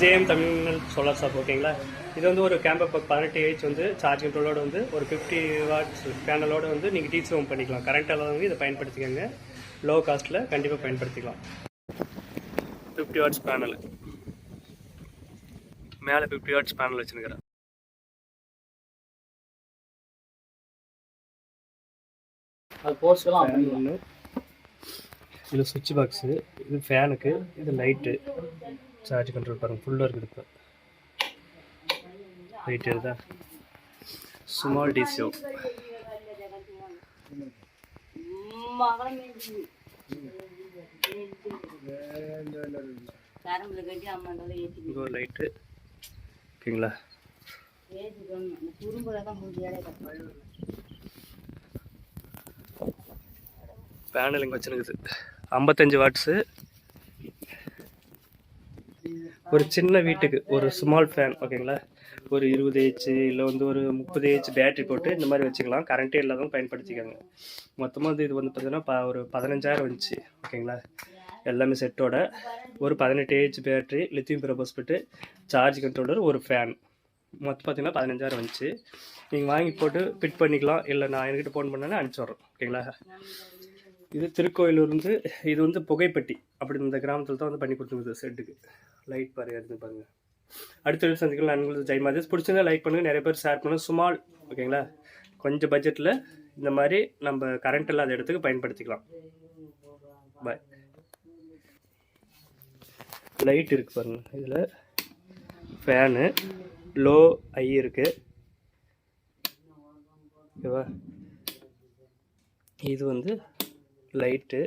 JM Tamil solar shop ஓகேங்களா? இது வந்து ஒரு கேம்பர் பதினெட்டு ஏஜ் வந்து சார்ஜ் கண்ட்ரோலோட வந்து ஒரு ஃபிஃப்டி வாட்ஸ் பேனலோட வந்து நீங்கள் டீச் ஹோம் பண்ணிக்கலாம். கரண்ட் இல்லாதவங்க இதை பயன்படுத்திக்கோங்க. லோ காஸ்ட்டில் கண்டிப்பாக பயன்படுத்திக்கலாம். ஃபிஃப்டி வாட்ஸ் பேனல் மேலே ஃபிஃப்டி வாட்ஸ் பேனல் வச்சுருக்கிறேன். அது ஃபேன் ஒன்று இது சுவிட்ச் பாக்ஸு இது ஃபேனுக்கு இது லைட்டு சார்ஜ் கண்ட்ரோல் பாருங்கள் ஃபுல்லாக இருக்குது இப்போ. லைட் இருக்குதா ஸ்மால் டிசியோ இங்கே ஒரு லைட்டு ஓகேங்களா? பேனல் இங்கே வச்சுருக்குது. ஐம்பத்தஞ்சு வாட்ஸு ஒரு சின்ன வீட்டுக்கு ஒரு ஸ்மால் ஃபேன் ஓகேங்களா ஒரு இருபது ஏச் இல்லை வந்து ஒரு முப்பது ஏச் பேட்டரி போட்டு இந்த மாதிரி வச்சுக்கலாம். கரண்ட்டே இல்லாதவங்க பயன்படுத்திக்கோங்க. மொத்தமாக வந்து இது வந்து பார்த்தீங்கன்னா ப ஒரு பதினஞ்சாயிரம் வந்துச்சு ஓகேங்களா எல்லாமே செட்டோட ஒரு பதினெட்டு age battery lithium ferrophosphate charge controller ஒரு ஃபேன் மொத்தம் பார்த்திங்கன்னா பதினஞ்சாயிரம் வந்துச்சு நீங்கள் வாங்கி போட்டு ஃபிட் பண்ணிக்கலாம். இல்லை நான் என்கிட்ட ஃபோன் பண்ணேன்னா அனுப்பிச்சி ஓகேங்களா இது திருக்கோயிலூர்ந்து இது வந்து புகைப்பட்டி அப்படி இந்த கிராமத்தில் தான் வந்து பண்ணி கொடுத்துருக்குது செட்டுக்கு லைட் பாரு எடுத்து பாருங்க. அடுத்த வீடியோ சந்திக்கலாம். நண்பர்கள் ஜெய் மாதேஷ். பிடிச்சிருந்தா லைக் பண்ணுங்கள் நிறைய பேர் ஷேர் பண்ணுங்கள் சுமால் ஓகேங்களா? கொஞ்சம் பட்ஜெட்டில் இந்த மாதிரி நம்ம கரண்ட் இல்லாத இடத்துக்கு பயன்படுத்திக்கலாம். பாய் லைட் இருக்குது பாருங்கள் இதில் ஃபேனு லோ ஐ இருக்குது ஓகேவா இது வந்து லைட்டு